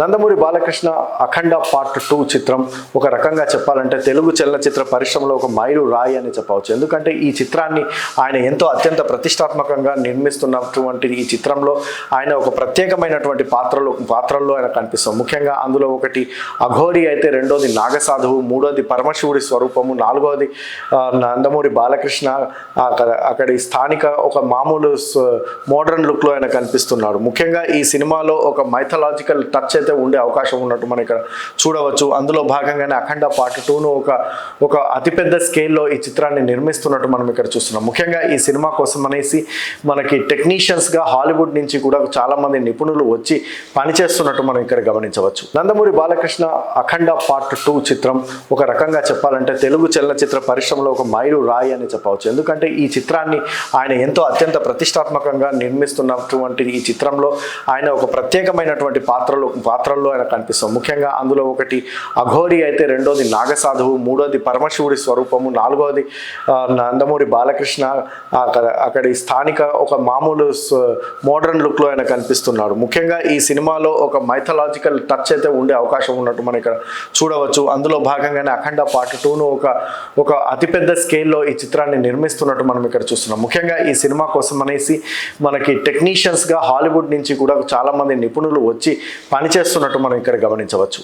Nandamuri Balakrishna Akhanda part two చిత్రం ఒక రకంగా చెప్పాలంటే తెలుగు చలనచిత్ర పరిశ్రమలో ఒక మైలు రాయి అని చెప్పవచ్చు. ఎందుకంటే ఈ చిత్రాన్ని ఆయన ఎంతో అత్యంత ప్రతిష్టాత్మకంగా నిర్మిస్తున్నటువంటి ఈ చిత్రంలో ఆయన ఒక ప్రత్యేకమైనటువంటి పాత్రలో పాత్రల్లో ఆయన కనిపిస్తాం ముఖ్యంగా అందులో ఒకటి అఘోరి అయితే రెండోది నాగసాధువు మూడోది పరమశివుడి స్వరూపము నాలుగోది నందమూరి బాలకృష్ణ అక్కడ అక్కడి స్థానిక ఒక మామూలు మోడర్న్ లుక్లో ఆయన కనిపిస్తున్నాడు. ముఖ్యంగా ఈ సినిమాలో ఒక మైథలాజికల్ టచ్ అయితే ఉండే అవకాశం ఉన్నట్టు మనం ఇక్కడ చూడవచ్చు. అందులో భాగంగానే అఖండ పార్ట్ టూను ఒక ఒక అతిపెద్ద స్కేల్లో ఈ చిత్రాన్ని నిర్మిస్తున్నట్టు మనం ఇక్కడ చూస్తున్నాం. ముఖ్యంగా ఈ సినిమా కోసం అనేసి మనకి టెక్నీషియన్స్గా హాలీవుడ్ నుంచి కూడా చాలామంది నిపుణులు వచ్చి పనిచేస్తున్నట్టు మనం ఇక్కడ గమనించవచ్చు. నందమూరి బాలకృష్ణ అఖండ పార్ట్ టూ చిత్రం ఒక రకంగా చెప్పాలంటే తెలుగు చలనచిత్ర పరిశ్రమలో ఒక మైలు రాయి అని చెప్పవచ్చు. ఎందుకంటే ఈ చిత్రాన్ని ఆయన ఎంతో అత్యంత ప్రతిష్టాత్మకంగా నిర్మిస్తున్నటువంటి ఈ చిత్రంలో ఆయన ఒక ప్రత్యేకమైనటువంటి పాత్రలో పాత్రల్లో ఆయన కనిపిస్తాం ముఖ్యంగా అందులో ఒకటి అఘోరి అయితే రెండోది నాగసాధువు మూడోది పరమశివుడి స్వరూపము నాలుగోది నందమూరి బాలకృష్ణ అక్కడ అక్కడి స్థానిక ఒక మామూలు మోడర్న్ లుక్లో ఆయన కనిపిస్తున్నాడు. ముఖ్యంగా ఈ సినిమాలో ఒక మైథలాజికల్ టచ్ అయితే ఉండే అవకాశం ఉన్నట్టు మనం ఇక్కడ చూడవచ్చు. అందులో భాగంగానే అఖండ పార్ట్ టూను ఒక ఒక అతిపెద్ద స్కేల్లో ఈ చిత్రాన్ని నిర్మిస్తున్నట్టు మనం ఇక్కడ చూస్తున్నాం. ముఖ్యంగా ఈ సినిమా కోసం అనేసి మనకి టెక్నీషియన్స్గా హాలీవుడ్ నుంచి కూడా చాలామంది నిపుణులు వచ్చి పనిచేస్తున్నారు చేస్తున్నట్టు మనం ఇక్కడ గమనించవచ్చు.